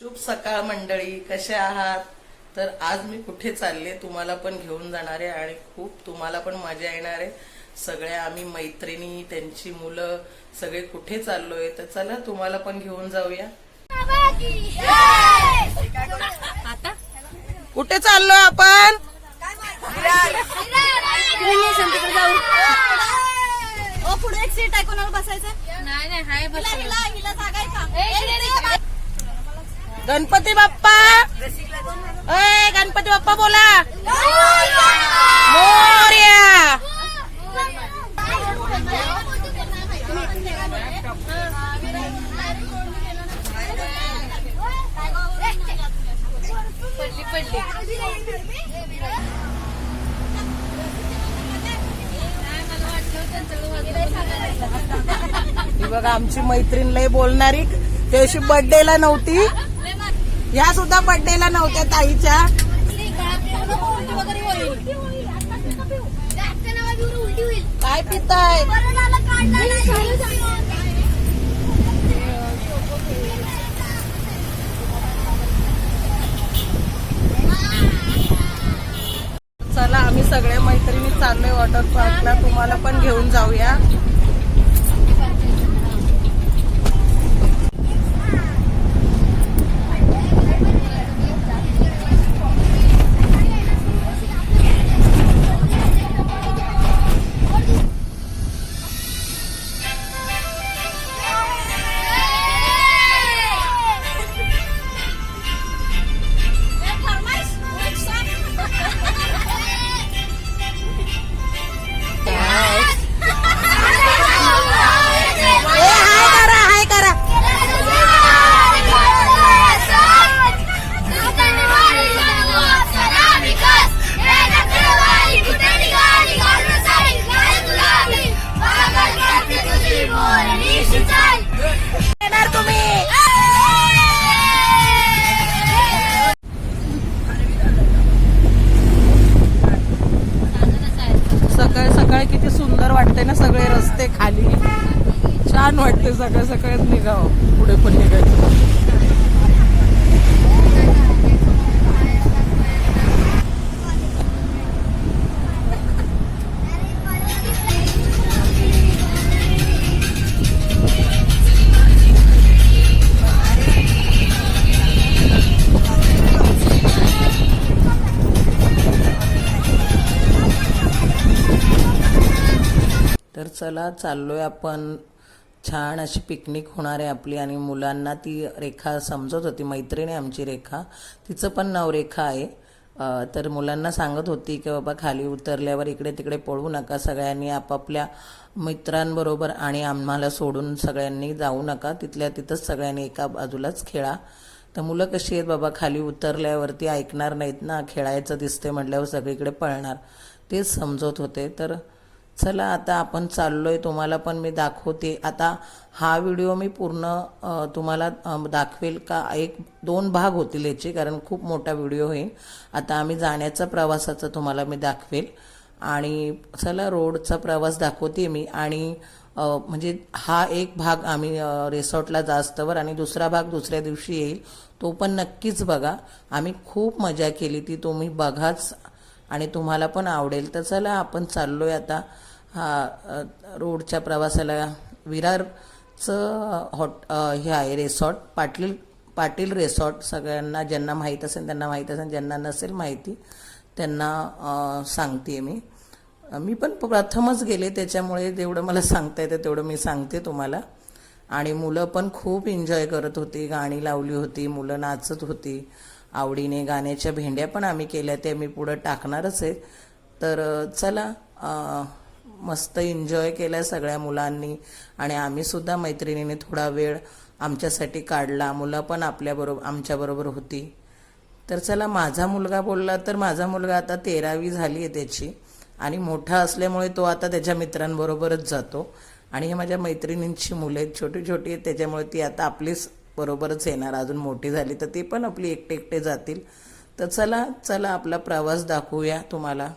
शुभ सकाळ मंडळी कसे आहात? तर आज मी कुठे चालले तुम्हाला पण घेऊन जाणार आहे आणि खूप तुम्हाला पण मजा येणार आहे. सगळ्या आम्ही मैत्रिणी त्यांची मुलं सगळे कुठे चाललोय? तर चला तुम्हाला पण घेऊन जाऊया. कुठे चाललोय आपण? पुढे एक सीट आहे कोणाला बसायचं नाही नाही हाय हिला हिला हिला जागा आहे का? गणपती बाप्पा! अय गणपती बाप्पा बोला! मोर्या! पडली पडली बघा आमची मैत्रीण लय बोलणारी. त्याशी बर्थडेला नव्हती. ह्या सुद्धा बर्थडेला नव्हत्या ताईच्या. काय पिताय? चला आम्ही सगळे मैत्रिणी चाललोय वॉटर पार्कला तुम्हाला पण घेऊन जाऊया. वाटते ना सगळे रस्ते खाली. छान वाटते सकाळ सगळ्यात निघावं. पुढे पण निघायचं. तर चला चाललोय आपण छान अशी पिकनिक होणार आहे आपली आणि मुलांना ती रेखा समजत होती मैत्रिणी आमची रेखा. तिचं पण नाव रेखा आहे. तर मुलांना सांगत होती की बाबा खाली उतरल्यावर इकडे तिकडे पळू नका सगळ्यांनी आपापल्या मित्रांबरोबर आणि आम्हाला सोडून सगळ्यांनी जाऊ नका तिथल्या तिथंच सगळ्यांनी एका बाजूलाच खेळा. तर मुलं कशी आहेत बाबा खाली उतरल्यावरती ऐकणार नाहीत ना खेळायचं दिसते म्हटल्यावर सगळीकडे पळणार. तेच समजत होते. तर चला आता आपण चाललो आहे तुम्हाला पण मी दाखवते. आता हा व्हिडिओ मी पूर्ण तुम्हाला दाखवेल का? एक दोन भाग होतील याचे कारण खूप मोठा व्हिडिओ होईल आता आम्ही जाण्याचा प्रवासाचा तुम्हाला मी दाखवेल. आणि चला रोडचा प्रवास दाखवते मी. आणि म्हणजे हा एक भाग आम्ही रिसॉर्टला जास्तवर आणि दुसरा भाग दुसऱ्या दिवशी येईल. तो पण नक्कीच बघा. आम्ही खूप मजा केली ती तुम्ही बघाच. आणि तुम्हाला पण आवडेल. तर चला आपण चाललो आहे आता. हा रोडच्या प्रवासाला. विरारचं हॉट हे आहे रेसॉर्ट पाटील पाटील रेसॉर्ट सगळ्यांना ज्यांना माहीत असेल त्यांना माहीत असेल. ज्यांना नसेल माहिती त्यांना सांगते मी. मी पण प्रथमच गेले. त्याच्यामुळे जेवढं मला सांगता येतं तेवढं मी सांगते तुम्हाला. आणि मुलं पण खूप एन्जॉय करत होती. गाणी लावली होती. मुलं नाचत होती. आवडीने गाण्याच्या भेंड्या पण आम्ही केल्या त्या मी पुढं टाकणारच आहे तर चला मस्त एन्जॉय केला सगळ्या मुलांनी आणि आम्हीसुद्धा मैत्रिणीने थोडा वेळ आमच्यासाठी काढला. मुलं पण आपल्याबरोबर आमच्याबरोबर होती. तर चला माझा मुलगा बोलला तर माझा मुलगा आता तेरावी झाली आहे त्याची आणि मोठा असल्यामुळे तो आता त्याच्या मित्रांबरोबरच जातो. आणि हे माझ्या मैत्रिणींची मुलं आहेत छोटी छोटी आहेत त्याच्यामुळे ती आता आपलीच बरोबरच येणार. अजून मोठी झाली तर ती पण आपली एकटे एकटे जातील. तर चला चला आपला प्रवास दाखवूया तुम्हाला.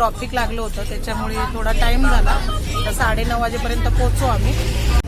ट्रॉफिक लागलं होतं त्याच्यामुळे थोडा टाईम झाला. तर साडेनऊ वाजेपर्यंत पोहोचू आम्ही.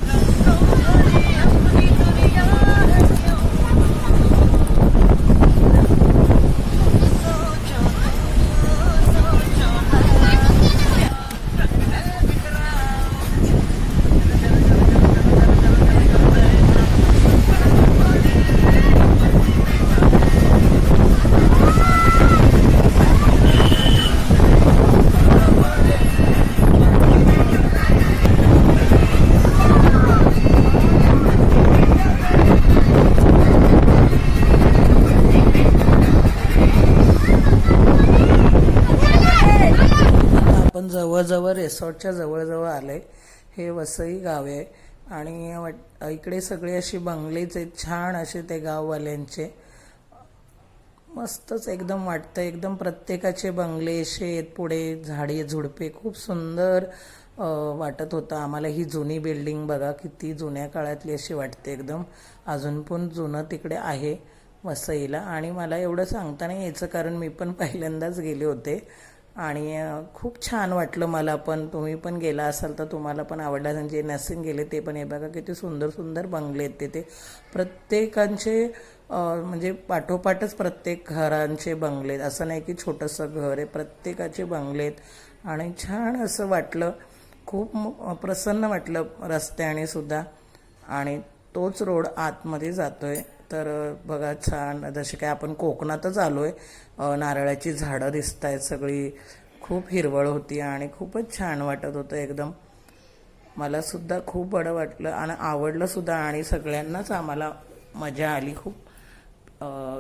रिसॉर्टच्या जवळजवळ आलं आहे हे वसई गाव आहे. आणि वाट- इकडे सगळे अशी बंगलेच आहेत. छान असे ते गाववाल्यांचे. मस्तच एकदम वाटतं एकदम प्रत्येकाचे बंगले असे आहेत पुढे. झाडे झुडपे. खूप सुंदर वाटत होतं आम्हाला. ही जुनी बिल्डिंग बघा. किती जुन्या काळातली अशी वाटते एकदम. अजून पण जुनं तिकडे आहे वसईला. आणि मला एवढं सांगता नाही यायचं. कारण मी पण पहिल्यांदाच गेले होते. आणि खूप छान वाटलं मला पण. तुम्ही पण गेला असाल तर तुम्हाला पण आवडला जे नसेल गेले ते पण. हे बघा किती सुंदर सुंदर बंगले आहेत तिथे. प्रत्येकांचे म्हणजे पाठोपाठच प्रत्येक घरांचे बंगले आहेत. असं नाही की छोटंसं घर आहे. प्रत्येकाचे बंगले आहेत. आणि छान असं वाटलं. खूप प्रसन्न वाटलं रस्त्याने सुद्धा. आणि तोच रोड आतमध्ये जातो आहे तर बघा छान. जसे काय आपण कोकणातच आलो आहे नारळाची झाडं दिसत आहेत सगळी. खूप हिरवळ होती आणि खूपच छान वाटत होतं एकदम. मलासुद्धा खूप बरं वाटलं आणि आवडलंसुद्धा आणि सगळ्यांनाच आम्हाला मजा आली खूप.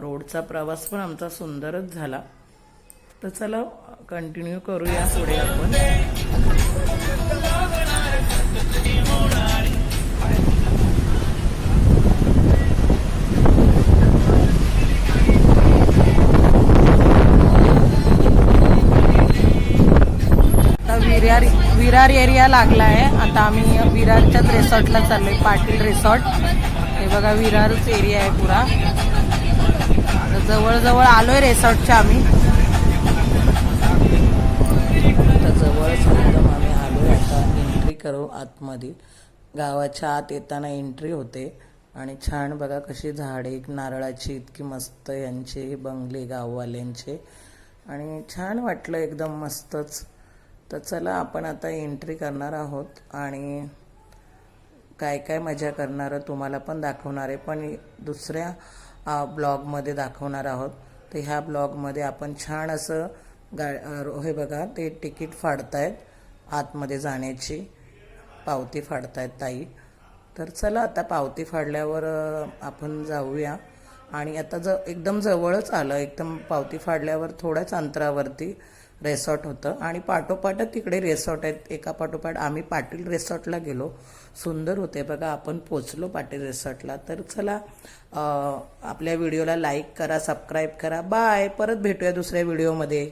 रोडचा प्रवास पण आमचा सुंदरच झाला. तर चला कंटिन्यू करूया पुढे आपण आता विरार एरिया लागला आहे. आता आम्ही विरारच्याच रिसॉर्टला चाललोय पाटील रिसॉर्ट. हे बघा विरारच एरिया आहे पुरा. आता जवळजवळ आलोय रिसॉर्टच्या आम्ही. आता जवळच एकदम आम्ही आलो आता एंट्री करू आतमध्ये गावाच्या आत येताना एंट्री होते. आणि छान बघा कशी झाडे नारळाची इतकी मस्त यांचे बंगले गाववाल्यांचे. आणि छान वाटलं एकदम मस्तच. तर चला आपण आता एंट्री करणार आहोत आणि काय काय मजा करणार तुम्हाला पण दाखवणार आहे. पण दुसऱ्या ब्लॉगमध्ये दाखवणार आहोत. तर ह्या ब्लॉगमध्ये आपण छान असं गा हे बघा ते तिकीट फाडतायत आतमध्ये जाण्याची. पावती फाडतायत ताई. तर चला आता पावती फाडल्यावर आपण जाऊया. आणि आता ज एकदम जवळच आलं. एकदम पावती फाडल्यावर थोड्याच अंतरावरती रेसॉर्ट होतं. आणि पाठोपाठच तिकडे रेसॉर्ट आहेत. एका पाठोपाठ आम्ही पाटील रेसॉर्टला गेलो. सुंदर होते. बघा आपण पोचलो पाटील रेसॉर्टला. तर चला आपल्या व्हिडिओला लाईक करा सबस्क्राईब करा. बाय परत भेटूया दुसऱ्या व्हिडिओमध्ये.